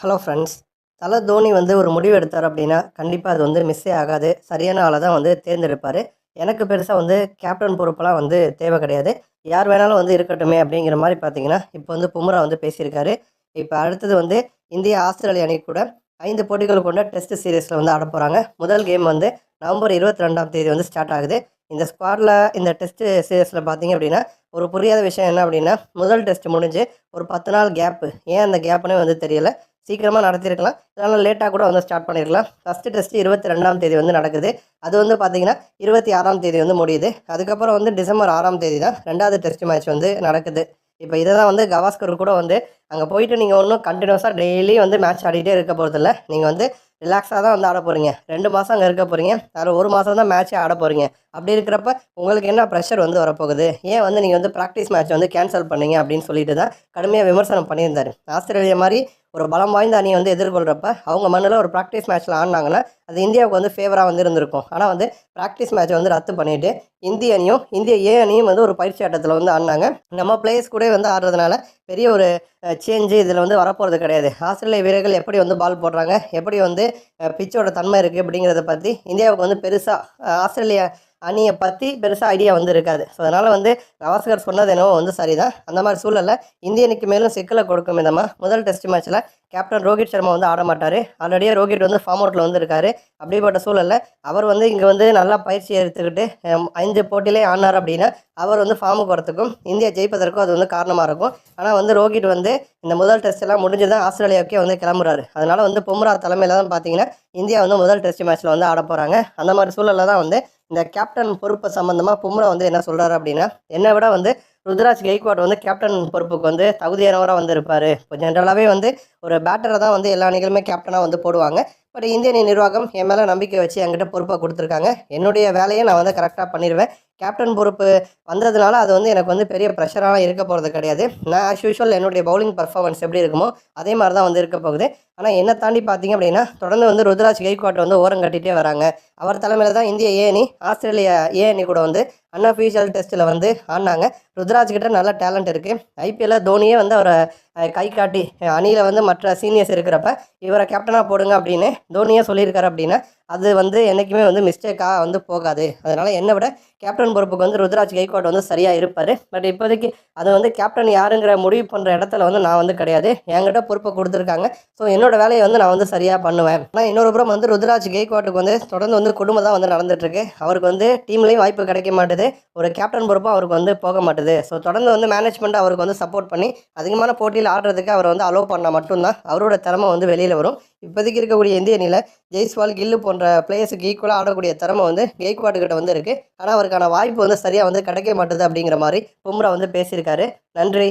Hello friends தலை தோனி வந்து ஒரு முடிவு எடுத்தார் அப்படின்னா கண்டிப்பாக அது வந்து மிஸ்ஸே ஆகாது. சரியான ஆளை தான் வந்து தேர்ந்தெடுப்பார். எனக்கு பெருசாக வந்து கேப்டன் பொறுப்பெல்லாம் வந்து தேவை கிடையாது. யார் வேணாலும் வந்து இருக்கட்டுமே அப்படிங்கிற மாதிரி பார்த்தீங்கன்னா இப்போ வந்து பும்ரா வந்து பேசியிருக்காரு. இப்போ அடுத்தது வந்து இந்திய ஆஸ்திரேலிய அணி கூட ஐந்து போட்டிகள் கொண்ட டெஸ்ட் சீரீஸில் வந்து ஆட போகிறாங்க முதல் கேம் வந்து நவம்பர் இருபத்தி ரெண்டாம் தேதி வந்து ஸ்டார்ட் ஆகுது. இந்த ஸ்குவாடில் இந்த டெஸ்ட் சீரீஸில் பார்த்தீங்க அப்படின்னா ஒரு புரியாத விஷயம் என்ன அப்படின்னா முதல் டெஸ்ட் முடிஞ்சு ஒரு பத்து நாள் கேப்பு ஏன் அந்த கேப்புனே வந்து தெரியலை. சீக்கிரமாக நடத்திருக்கலாம். இல்லைனா லேட்டாக கூட வந்து ஸ்டார்ட் பண்ணியிருக்கலாம் ஃபஸ்ட்டு டெஸ்ட்டு இருபத்தி ரெண்டாம் தேதி வந்து நடக்குது. அது வந்து பார்த்தீங்கன்னா இருபத்தி ஆறாம் தேதி வந்து முடியுது. அதுக்கப்புறம் வந்து டிசம்பர் ஆறாம் தேதி தான் ரெண்டாவது டெஸ்ட் மேட்ச் வந்து நடக்குது. இப்போ இதை தான் வந்து கவாஸ்கர் கூட வந்து அங்கே போயிட்டு நீங்கள் ஒன்றும் கண்டினியூஸாக டெய்லி வந்து மேட்ச் ஆடிட்டே இருக்க போகிறதில்ல நீங்கள் வந்து ரிலாக்ஸாக தான் வந்து ஆட போகிறீங்க ரெண்டு மாதம் அங்கே இருக்க போகிறீங்க அதில் ஒரு மாதம் தான் மேட்ச்சே ஆட போகிறீங்க அப்படி இருக்கிறப்ப உங்களுக்கு என்ன ப்ரெஷர் வந்து வரப்போகுது? ஏன் வந்து நீங்கள் வந்து ப்ராக்டிஸ் மேட்ச் வந்து கேன்சல் பண்ணீங்க அப்படின்னு சொல்லிட்டு தான் கடுமையாக விமர்சனம் பண்ணியிருந்தார். ஆஸ்திரேலியா மாதிரி ஒரு பலம் வாய்ந்த அணியை வந்து எதிர்கொள்கிறப்ப அவங்க மண்ணில் ஒரு ப்ராக்டிஸ் மேட்ச்சில் ஆடினாங்கன்னா அது இந்தியாவுக்கு வந்து ஃபேவராக வந்து இருந்திருக்கும் ஆனால் வந்து ப்ராக்டிஸ் மேட்ச்சை வந்து ரத்து பண்ணிவிட்டு இந்திய அணியும் இந்திய ஏ அணியும் வந்து ஒரு பயிற்சி ஆட்டத்தில் வந்து ஆடினாங்க. நம்ம பிளேயர்ஸ் கூட வந்து ஆடுறதுனால பெரிய ஒரு சேஞ்சு இதில் வந்து வரப்போகிறது கிடையாது. ஆஸ்திரேலிய வீரர்கள் எப்படி வந்து பால் போடுறாங்க எப்படி வந்து பிச்சோட தன்மை இருக்குது அப்படிங்கிறத பற்றி இந்தியாவுக்கு வந்து பெருசாக ஆஸ்திரேலியா அணியை பற்றி பெருசாக ஐடியா வந்து இருக்காது. ஸோ அதனால் வந்து கவாஸ்கர் சொன்னது என்னவோ வந்து சரிதான். அந்த மாதிரி சூழலில் இந்திய மேலும் சிக்கலை கொடுக்கும் விதமாக முதல் டெஸ்ட் மேட்ச்சில் கேப்டன் ரோஹித் சர்மா வந்து ஆட மாட்டார். ஆல்ரெடியாக ரோஹித் வந்து ஃபார்ம் அவுட்டில் வந்து அப்படிப்பட்ட சூழலில் அவர் வந்து இங்கே வந்து நல்லா பயிற்சி எடுத்துக்கிட்டு ஐந்து போட்டியிலே ஆனார் அப்படின்னா அவர் வந்து ஃபார்முக்கு வரத்துக்கும் இந்தியா ஜெயிப்பதற்கும் அது வந்து காரணமாக இருக்கும். ஆனால் வந்து ரோஹித் வந்து இந்த முதல் டெஸ்ட் எல்லாம் முடிஞ்சு தான் ஆஸ்திரேலியாவுக்கே வந்து கிளம்புறாரு. அதனால் வந்து பும்ரா தலைமையில் தான் பார்த்தீங்கன்னா இந்தியா வந்து முதல் டெஸ்ட் மேட்ச்சில் வந்து ஆட போகிறாங்க அந்த மாதிரி சூழலில் தான் வந்து இந்த கேப்டன் பொறுப்பு சம்மந்தமாக பும்ரா வந்து என்ன சொல்கிறாரு அப்படின்னா என்னை விட வந்து ருத்ராஜ் கெய்க்வாட் வந்து கேப்டன் பொறுப்புக்கு வந்து தகுதியானவராக வந்து இருப்பார் இப்போ ஜென்ரலாகவே வந்து ஒரு பேட்டரை தான் வந்து எல்லா அணிகளுமே கேப்டனாக வந்து போடுவாங்க. பட் இந்திய அணி நிர்வாகம் என் மேலே நம்பிக்கை வச்சு என்கிட்ட பொறுப்பாக கொடுத்துருக்காங்க. என்னுடைய வேலையை நான் வந்து கரெக்டாக பண்ணிடுவேன் கேப்டன் பொறுப்பு வந்ததுனால அது வந்து எனக்கு வந்து பெரிய ப்ரெஷராக இருக்க போகிறது கிடையாது. நான் ஆஸ் யூஷுவல் என்னுடைய பவுலிங் பர்ஃபார்மன்ஸ் எப்படி இருக்குமோ அதே மாதிரி தான் வந்து இருக்க போகுது. ஆனால் என்னை தாண்டி பார்த்தீங்க அப்படின்னா தொடர்ந்து வந்து ருத்ராஜ் கெய்க்வாட் வந்து ஓரம் கட்டிகிட்டே வராங்க. அவர் தலைமையில் தான் இந்திய ஏ அணி ஆஸ்திரேலியா ஏ அணி கூட வந்து அன்அஃபிஷியல் டெஸ்ட்டில் வந்து ஆடினாங்க. ருத்ராஜ் கிட்ட நல்ல டேலண்ட் இருக்குது ஐபிஎல்ல தோனியே வந்து அவரை கை காட்டி அணியில் வந்து மற்ற சீனியர்ஸ் இருக்கிறப்ப இவரை கேப்டனாக போடுங்க அப்படின்னு தோனியே சொல்லியிருக்காரு அப்படின்னா அது வந்து என்றைக்குமே வந்து மிஸ்டேக்காக வந்து போகாது. அதனால் என்னை விட கேப்டன் பொறுப்புக்கு வந்து ருத்ராஜ் கைகோட் வந்து சரியாக இருப்பார். பட் இப்போதைக்கு அது வந்து கேப்டன் யாருங்கிற முடிவு பண்ணுற இடத்துல வந்து நான் வந்து கிடையாது. என்கிட்ட பொறுப்பை கொடுத்துருக்காங்க. ஸோ என்னோட வேலையை வந்து நான் வந்து சரியாக பண்ணுவேன். ஆனால் இன்னொரு புறம் வந்து ருத்ராஜ் கைகோட்டுக்கு வந்து தொடர்ந்து வந்து குடும்பம் தான் வந்து நடந்துட்டுருக்கு. அவருக்கு வந்து டீம்லேயும் வாய்ப்பு கிடைக்க மாட்டுது. ஒரு கேப்டன் பொறுப்பும் அவருக்கு வந்து போக மாட்டுது. ஸோ தொடர்ந்து வந்து மேனேஜ்மெண்ட் அவருக்கு வந்து சப்போர்ட் பண்ணி அதிகமான போட்டியில் ஆடுறதுக்கு அவரை வந்து அலோவ் பண்ணால் மட்டும்தான் அவரோட திறமை வந்து வெளியில் வரும். இப்போதைக்கு இருக்கக்கூடிய இந்திய அணியில் ஜெய்ஸ்வால் கில்லு போன்ற பிளேயர்ஸுக்கு ஈக்குவலாக ஆடக்கூடிய திறமை வந்து கெய்க்வாட் கிட்ட வந்து இருக்குது ஆனால் அவருக்கான வாய்ப்பு வந்து சரியாக வந்து கிடைக்க மாட்டுது அப்படிங்கிற மாதிரி பும்ரா வந்து பேசியிருக்காரு. நன்றி.